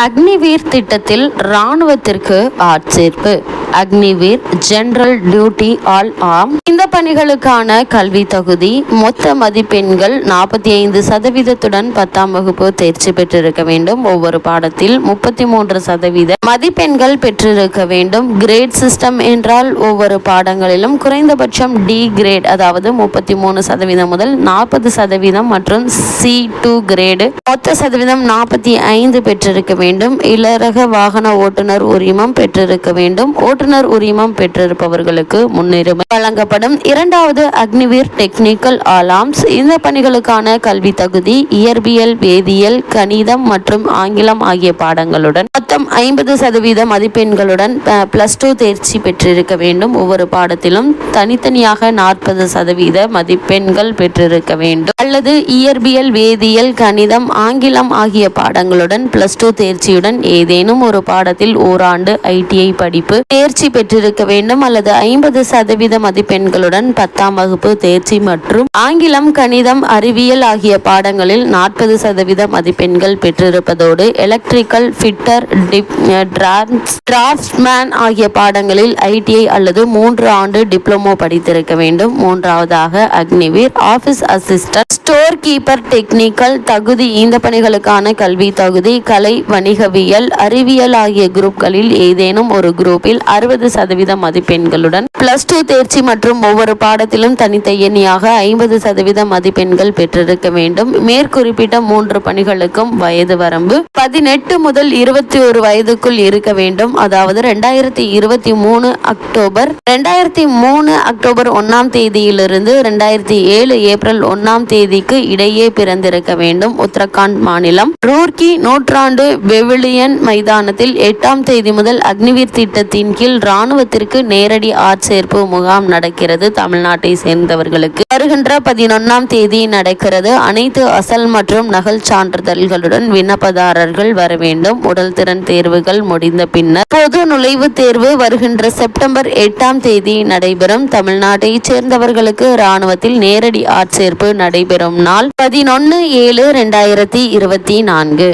அக்னிவீர் திட்டத்தில் ராணுவத்திற்கு ஆட்சேர்ப்பு. அக்னிவீர் ஜெனரல் டியூட்டி ஆல் ஆம். பணிகளுக்கான கல்வி தகுதி மொத்த மதிப்பெண்கள் நாற்பத்தி ஐந்து சதவீதத்துடன் பத்தாம் வகுப்பு தேர்ச்சி பெற்றிருக்க வேண்டும். ஒவ்வொரு பாடத்தில் முப்பத்தி மூன்று சதவீத மதிப்பெண்கள் பெற்றிருக்க வேண்டும். கிரேட் சிஸ்டம் என்றால் ஒவ்வொரு பாடங்களிலும் குறைந்தபட்சம் டி கிரேட் அதாவது முப்பத்தி மூணு சதவீதம் முதல் நாற்பது சதவீதம் மற்றும் சி டூ கிரேடு மொத்த சதவீதம் நாற்பத்தி ஐந்து பெற்றிருக்க வேண்டும். இலரக வாகன ஓட்டுநர் உரிமம் பெற்றிருக்க வேண்டும். ஓட்டுநர் உரிமம் பெற்றிருப்பவர்களுக்கு முன்னுரிமை வழங்கப்படும். இரண்டாவது அக்னிவீர் டெக்னிக்கல் ஆலாம்ஸ். இந்த பணிகளுக்கான கல்வி தகுதி இயற்பியல் வேதியியல் கணிதம் மற்றும் ஆங்கிலம் ஆகிய பாடங்களுடன் மொத்தம் ஐம்பது சதவீத மதிப்பெண்களுடன் பிளஸ் டூ தேர்ச்சி பெற்றிருக்க வேண்டும். ஒவ்வொரு பாடத்திலும் தனித்தனியாக நாற்பது சதவீத மதிப்பெண்கள் பெற்றிருக்க வேண்டும். அல்லது இயற்பியல் வேதியியல் கணிதம் ஆங்கிலம் ஆகிய பாடங்களுடன் பிளஸ் டூ தேர்ச்சியுடன் ஏதேனும் ஒரு பாடத்தில் ஓராண்டு ஐடிஐ படிப்பு தேர்ச்சி பெற்றிருக்க வேண்டும். அல்லது ஐம்பது சதவீத மதிப்பெண்களுடன் பத்தாம் வகுப்பு தேர்ச்சி மற்றும் ஆங்கிலம் கணிதம் அறிவியல் ஆகிய பாடங்களில் நாற்பது சதவீத மதிப்பெண்கள் பெற்றிருப்பதோடு எலக்ட்ரிக்கல் ஃபிட்டர் டிராஃப்ட்மேன் ஆகிய பாடங்களில் ஐடிஐ அல்லது மூன்று ஆண்டு டிப்ளமோ படித்திருக்க வேண்டும். மூன்றாவதாக Agniveer office assistant store keeper technical தகுதி இந்த பணிகளுக்கான கல்வி தகுதி கலை வணிகவியல் அறிவியல் ஆகிய குரூப்களில் ஏதேனும் ஒரு குரூப்பில் அறுபது சதவீத மதிப்பெண்களுடன் பிளஸ் டூ தேர்ச்சி மற்றும் ஒவ்வொரு பாடத்திலும் தனித்தனியாக ஐம்பது சதவீத மதிப்பெண்கள் பெற்றிருக்க வேண்டும். மேற்குறிப்பிட்ட மூன்று பணிகளுக்கும் வயது வரம்பு பதினெட்டு முதல் இருபத்தி ஒரு வயதுக்குள் இருக்க வேண்டும். அதாவது ரெண்டாயிரத்தி இருபத்தி மூணு அக்டோபர். ரெண்டாயிரத்தி மூணு அக்டோபர் ஒன்னாம் தேதியிலிருந்து ரெண்டாயிரத்தி ஏழு ஏப்ரல் ஒன்னாம் தேதிக்கு இடையே பிறந்திருக்க வேண்டும். உத்தரகாண்ட் மாநிலம் ரூர்கி நூற்றாண்டு வெவிலியன் மைதானத்தில் எட்டாம் தேதி முதல் அக்னிவீர் திட்டத்தின் கீழ் ராணுவத்திற்கு நேரடி ஆட்சேர்ப்பு முகாம் நடக்கிறது. தமிழ்நாட்டை சேர்ந்தவர்களுக்கு வருகின்ற பதினொன்னாம் தேதி நடக்கிறது. அனைத்து அசல் மற்றும் நகல் சான்றிதழ்களுடன் விண்ணப்பதாரர் மாணவர்கள் வர வேண்டும். உடல் திறன் தேர்வுகள் முடிந்த பின்னர் பொது நுழைவுத் தேர்வு வருகின்ற செப்டம்பர் எட்டாம் தேதி நடைபெறும். தமிழ்நாட்டை சேர்ந்தவர்களுக்கு ராணுவத்தில் நேரடி ஆட்சேர்ப்பு நடைபெறும் நாள் பதினொன்னு ஏழு ரெண்டாயிரத்தி இருபத்தி நான்கு.